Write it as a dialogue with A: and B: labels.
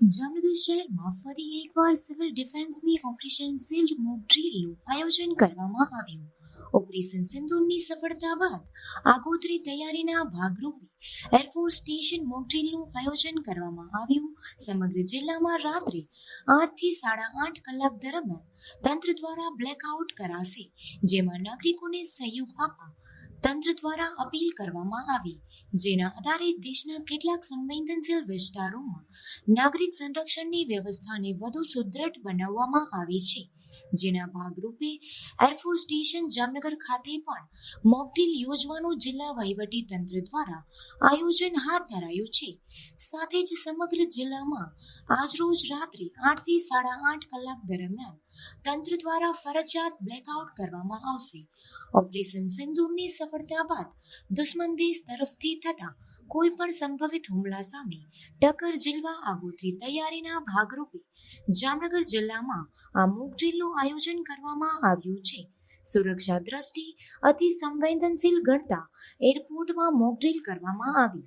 A: જામનગર શહેરમાં ફરી એકવાર સિવિલ ડિફેન્સની ઓપરેશન સિલ્ડ મોક ડ્રીલનું આયોજન કરવામાં આવ્યું. ઓપરેશન સિંધુની સફળતા બાદ આગોતરી તૈયારીના ભાગરૂપે એરફોર્સ સ્ટેશન મોક ડ્રીલનું આયોજન કરવામાં આવ્યું. સમગ્ર જિલ્લામાં રાત્રે આઠથી સાડા આઠ કલાક દરમિયાન તંત્ર દ્વારા બ્લેકઆઉટ કરાશે, જેમાં નાગરિકોને સહયોગ આપવા તંત્ર દ્વારા અપીલ કરવામાં આવી, જેના આધારે દેશના કેટલાક સંવેદનશીલ વિસ્તારોમાં નાગરિક સંરક્ષણની વ્યવસ્થાને વધુ સુદૃઢ બનાવવામાં આવી છે. જેના ભાગરૂપે એરફોર્સ સ્ટેશન જામનગર ખાતે પણ મોકડ્રીલ યોજવાનું જિલ્લા વહીવટી તંત્ર દ્વારા આયોજન હાથ ધરાયું છે. સાથે જ સમગ્ર જિલ્લામાં આજરોજ રાત્રે આઠથી સાડા આઠ કલાક દરમિયાન તંત્ર દ્વારા ફરજિયાત બ્લેકઆઉટ કરવામાં આવશે. ઓપરેશન સિંદૂરની સફળતા બાદ દુશ્મન દેશ તરફથી થતા કોઈ પણ સંભવિત હુમલા સામે ટક્કર ઝીલવા આગોતરી તૈયારીના ભાગરૂપે જામનગર જિલ્લામાં આ મોક ડ્રીલનું આયોજન કરવામાં આવ્યું છે. સુરક્ષા દ્રષ્ટિ અતિ સંવેદનશીલ ગણતા એરપોર્ટમાં મોકડ્રીલ કરવામાં આવી.